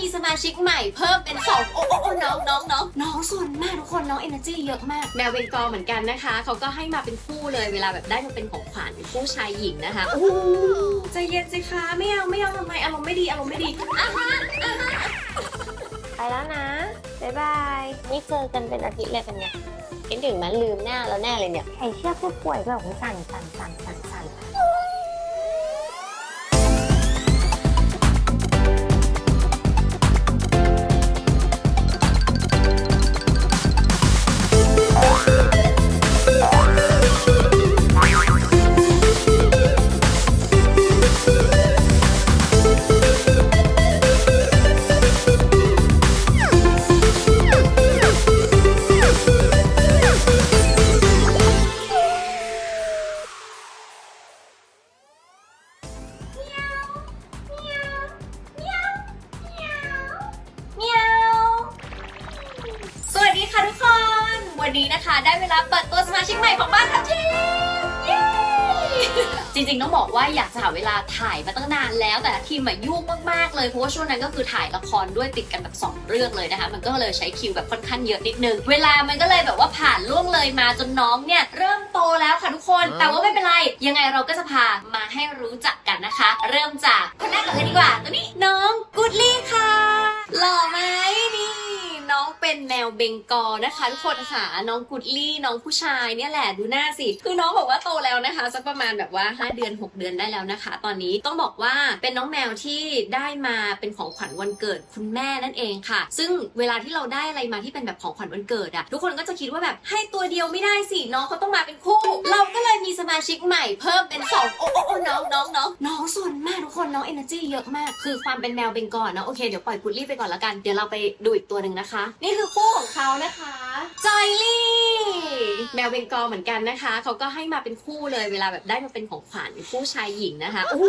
มีสมาชิกใหม่เพิ่มเป็นสองโอ้โอ้โอ้น้องน้องน้องน้องส่วนมากทุกคนน้องเอเนอร์จีเยอะมาก แมวเบงกอลเหมือนกันนะคะ เขาก็ให้มาเป็นคู่เลยเวลาแบบได้มาเป็นของขวัญคู่ชายหญิงนะคะโอ้โหใจเย็นสิคะไม่เอาไม่เอาทำไมอารมณ์ไม่ดีอารมณ์ไม่ดีอะฮะไปแล้วนะบ๊ายบายนี่เจอกันเป็นอาทิตย์เลยเป็นไงคิดถึงมันลืมหน้าแล้วแน่เลยเนี่ยใครเชื่อผู้ป่วยแบบสั่นสั่นสั่นสั่น วันนี้นะคะ ได้เวลาเปิดตัวสมาชิกใหม่ของบ้านทัพทีมเย้จริงๆต้องบอกว่าอยากจะหาเวลาถ่ายมาตั้งนานแล้ว แต่ทีมมายุ่งมากๆเลยเพราะว่าช่วงนั้นก็คือถ่ายละครด้วยติดกันแบบสองเรื่องเลยนะคะ มันก็เลยใช้คิวแบบค่อนข้างเยอะนิดนึง เวลามันก็เลยแบบว่าผ่านล่วงเลยมาจนน้องเนี่ยเริ่มโตแล้วค่ะทุกคน แต่ว่าไม่เป็นไร ยังไงเราก็จะพามาให้รู้จักกันนะคะ เริ่มจากคนแรกก่อนเลยดีกว่าตัวนี้น้องกูดลี่ค่ะหล่อไหมนี่ น้องเป็นแมวเบงกอลนะคะทุกคนค่ะน้องกุดลี่น้องผู้ชายเนี่ยแหละดูหน้าสิ คือน้องบอกว่าโตแล้วนะคะสักประมาณแบบว่า 5 เดือน 6 เดือนได้แล้วนะคะ ตอนนี้ต้องบอกว่าเป็นน้องแมวที่ได้มาเป็นของขวัญวันเกิดคุณแม่นั่นเองค่ะ ซึ่งเวลาที่เราได้อะไรมาที่เป็นแบบของขวัญวันเกิดอะทุกคนก็จะคิดว่าแบบให้ตัวเดียวไม่ได้สิน้องเขาต้องมาเป็นคู่ เราก็เลยมีสมาชิกใหม่เพิ่มเป็นสองโอ้โอ้โอ้น้องน้องน้องน้องส่วนมากทุกคนน้องเอเนอร์จีเยอะมาก คือความเป็นแมวเบงกอลเนาะโอเคเดี๋ยวปล่อยกุดลี่ไปก่อนละกันเดี๋ยวเราไปดูอีกตัวหนึ่งนะคะนี่คือคู่ของเขานะคะจอยลี่ แมวเบงกอลเหมือนกันนะคะ เขาก็ให้มาเป็นคู่เลยเวลาแบบได้มาเป็นของขวัญคู่ชายหญิงนะคะโอ้โห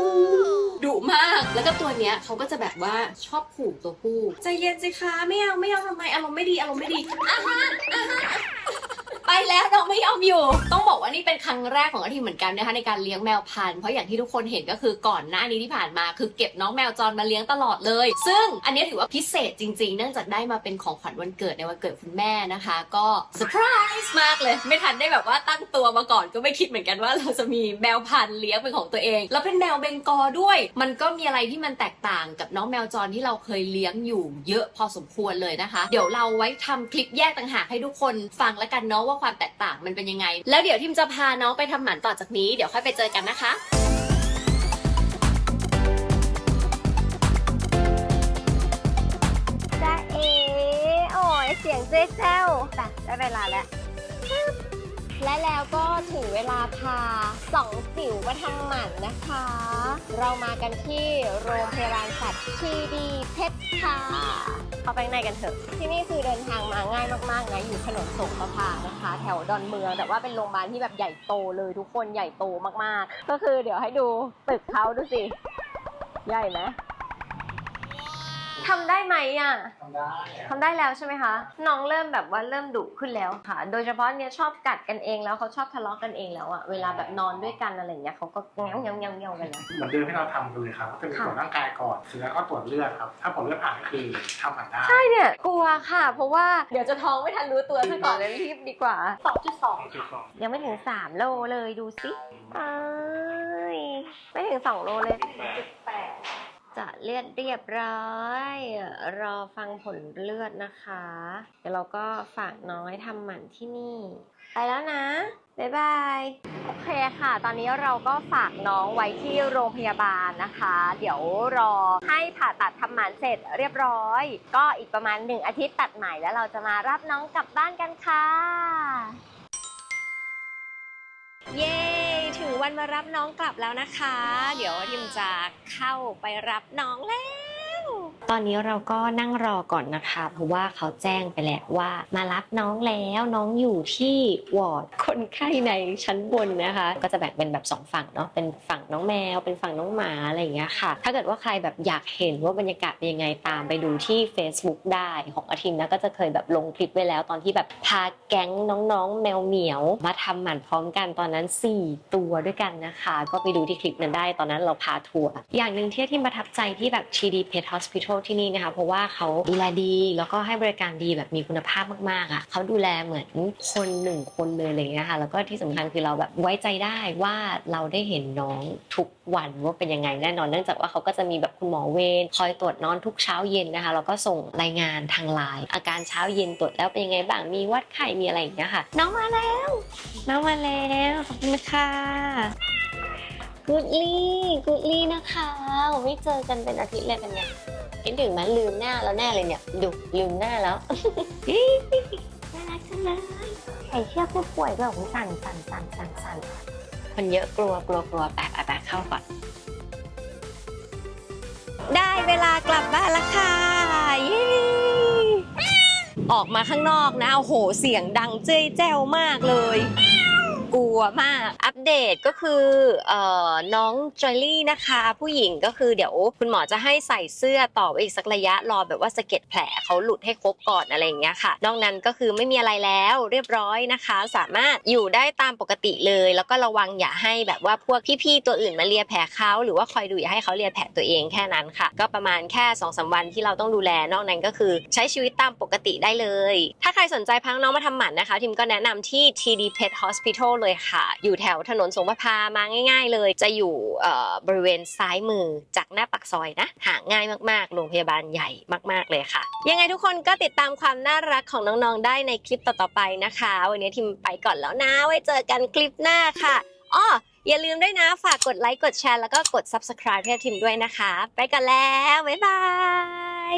ดุมาก แล้วก็ตัวเนี้ยเขาก็จะแบบว่าชอบขู่ตัวผู้ ใจเย็นสิคะไม่เอาไม่เอาทำไมอารมณ์ไม่ดีอารมณ์ไม่ดีอะฮะอะฮะ ไปแล้วน้องไม่ยอมอยู่ ต้องบอกว่านี่เป็นครั้งแรกของอาทีมเหมือนกันนะคะในการเลี้ยงแมวพันธุ์เพราะอย่างที่ทุกคนเห็นก็คือก่อนหน้านี้ที่ผ่านมาคือเก็บน้องแมวจรมาเลี้ยงตลอดเลย ซึ่งอันนี้ถือว่าพิเศษจริงๆ เนื่องจากได้มาเป็นของขวัญวันเกิดในวันเกิดคุณแม่นะคะ ก็เซอร์ไพรส์มากเลย ไม่ทันได้แบบว่าตั้งตัวมาก่อนก็ไม่คิดเหมือนกันว่าเราจะมีแมวพันธุ์เลี้ยงเป็นของตัวเอง แล้วเป็นแมวเบงกอด้วย มันก็มีอะไรที่มันแตกต่างกับน้องแมวจรที่เราเคยเลี้ยงอยู่เยอะพอสมควรเลยนะคะ เดี๋ยวเราไว้ทำคลิปแยกต่างหากให้ทุกคนฟังแล้วกันเนาะว่าความแตกต่างมันเป็นยังไง แล้วเดี๋ยวทิมจะพาน้องไปทำหมันต่อจากนี้เดี๋ยวค่อยไปเจอกันนะคะจ้าเอ๋โอ้ยเสียงเจ๊เจ้าแต่ได้เวลาแล้ว และแล้วก็ถึงเวลาพาสองสิวมาทำหมันนะคะ เรามากันที่โรงพยาบาลสัตว์ชีดีเพชรค่ะเข้าไปข้างในกันเถอะ ที่นี่คือเดินทางมาง่ายมากๆนะอยู่ถนนสงประพานะคะ แถวดอนเมืองแต่ว่าเป็นโรงพยาบาลที่แบบใหญ่โตเลยทุกคนใหญ่โตมากๆ ก็คือเดี๋ยวให้ดูตึกเขาดูสิ ใหญ่ไหม ทำได้ไหมอะทำได้ทำได้แล้วใช่ไหมคะ น้องเริ่มแบบว่าเริ่มดุขึ้นแล้วค่ะ โดยเฉพาะเนี่ยชอบกัดกันเองแล้วเขาชอบทะเลาะกันเองแล้วอะเวลาแบบนอนด้วยกันอะไรอย่างเงี้ยเขาก็เงี้ยวเงี้ยวเงี้ยวเงี้ยวกันแล้ว เหมือนเดิมที่เราทำกันเลยครับจะมีตรวจร่างกายก่อนเสร็จแล้วก็ตรวจเลือดครับ ถ้าผลเลือดผ่านก็คือทำหมันได้ ใช่เนี่ย กลัวค่ะ เพราะว่าเดี๋ยวจะท้องไม่ทันรู้ตัวซะก่อนเลยรีบดีกว่า 2.2 จุดสองยังไม่ถึง3โลเลยดูสิอ้ายไม่ถึง2โลเลย จะเลือดเรียบร้อย รอฟังผลเลือดนะคะ เดี๋ยวเราก็ฝากน้องให้ทำหมันที่นี่ ไปแล้วนะ บ๊ายบาย โอเคค่ะ ตอนนี้เราก็ฝากน้องไว้ที่โรงพยาบาลนะคะ เดี๋ยวรอให้ผ่าตัดทำหมันเสร็จเรียบร้อย ก็อีกประมาณ1อาทิตย์ตัดใหม่แล้วเราจะมารับน้องกลับบ้านกันค่ะ วันมารับน้องกลับแล้วนะคะ เดี๋ยวทิมจะเข้าไปรับน้องแล้ว ตอนนี้เราก็นั่งรอก่อนนะคะ เพราะว่าเขาแจ้งไปแล้วว่ามารับน้องแล้วน้องอยู่ที่วอร์ดคนไข้ในชั้นบนนะคะ ก็จะแบ่งเป็นแบบสองฝั่งเนาะเป็นฝั่งน้องแมว เป็นฝั่งน้องหมาอะไรอย่างเงี้ยค่ะ ถ้าเกิดว่าใครแบบอยากเห็นว่าบรรยากาศเป็นยังไงตามไปดูที่ Facebook ได้ของอาทิมนะก็จะเคยแบบลงคลิปไว้แล้ว ตอนที่แบบพาแก๊งน้องๆ แมวเหมียว มาทำหมันพร้อมกันตอนนั้น 4 ตัวด้วยกันนะคะ ก็ไปดูที่คลิปนั้นได้ตอนนั้นเราพาทัวร์อย่างหนึ่งที่ที่ประทับใจที่แบบ TD Pet Hospital ที่นี่นะคะ เพราะว่าเขาดูแลดีแล้วก็ให้บริการดีแบบมีคุณภาพมากๆอะเขาดูแลเหมือนคนหนึ่งคนเลยอะไรอย่างเงี้ยค่ะแล้วก็ที่สำคัญคือเราแบบไว้ใจได้ว่าเราได้เห็นน้องทุกวันว่าเป็นยังไงแน่นอน เนื่องจากว่าเขาก็จะมีแบบคุณหมอเวรคอยตรวจนอนทุกเช้าเย็นนะคะแล้วก็ส่งรายงานทางไลน์อาการเช้าเย็นตรวจแล้วเป็นยังไงบ้างมีวัดไข้มีอะไรอย่างเงี้ยค่ะ น้องมาแล้วน้องมาแล้วขอบคุณค่ะกูดลี่กูดลี่นะคะไม่เจอกันเป็นอาทิตย์เลยเป็นไง คิดถึงไหมลืมหน้าแล้วแน่เลยเนี่ยดูลืมหน้าแล้ว น่ารักจังเลยใส่เชือกผู้ป่วยแบบสั่นสั่นสั่นสั่นสั่นคนเยอะกลัวกลัวกลัวแปะแปะแปะเข้าก่อนได้เวลากลับบ้านแล้วค่ะเย้ออกมาข้างนอกนะโอ้โหเสียงดังเจ้ยแจ้วมากเลย กลัวมากอัป เดตก็คือเอ่อน้องจอยลี่นะคะ ผู้หญิงก็คือเดี๋ยวคุณหมอจะให้ใส่เสื้อต่อไปอีกสักระยะรอแบบว่าสะเก็ดแผลเขาหลุดให้ครบก่อนอะไรอย่างเงี้ยค่ะ นอกนั้นก็คือไม่มีอะไรแล้วเรียบร้อยนะคะ สามารถอยู่ได้ตามปกติเลย แล้วก็ระวังอย่าให้แบบว่าพวกพี่ๆตัวอื่นมาเลียแผลเขาหรือว่าคอยดูอย่าให้เขาเลียแผลตัวเองแค่นั้นค่ะ ก็ประมาณแค่2อสวันที่เราต้องดูแลนอกนั้นก็คือใช้ชีวิตตามปกติได้เลย ถ้าใครสนใจพังน้องมาทำหมันนะคะ ทิมก็แนะนำที่ TD Pet Hospital เลยค่ะ อยู่แถวถนนสงประพามาง่าย ๆ เลย จะอยู่บริเวณซ้ายมือจากหน้าปากซอยนะหาง่ายมากๆโรงพยาบาลใหญ่มาก ๆเลยค่ะ ยังไงทุกคนก็ติดตามความน่ารักของน้องๆได้ในคลิปต่อๆไปนะคะ วันนี้ทิมไปก่อนแล้วนะไว้เจอกันคลิปหน้าค่ะอ้ออย่าลืมด้วยนะ ฝากกดไลค์กดแชร์แล้วก็กด subscribe ให้ทิมด้วยนะคะ ไปกันแล้ว บ๊ายบาย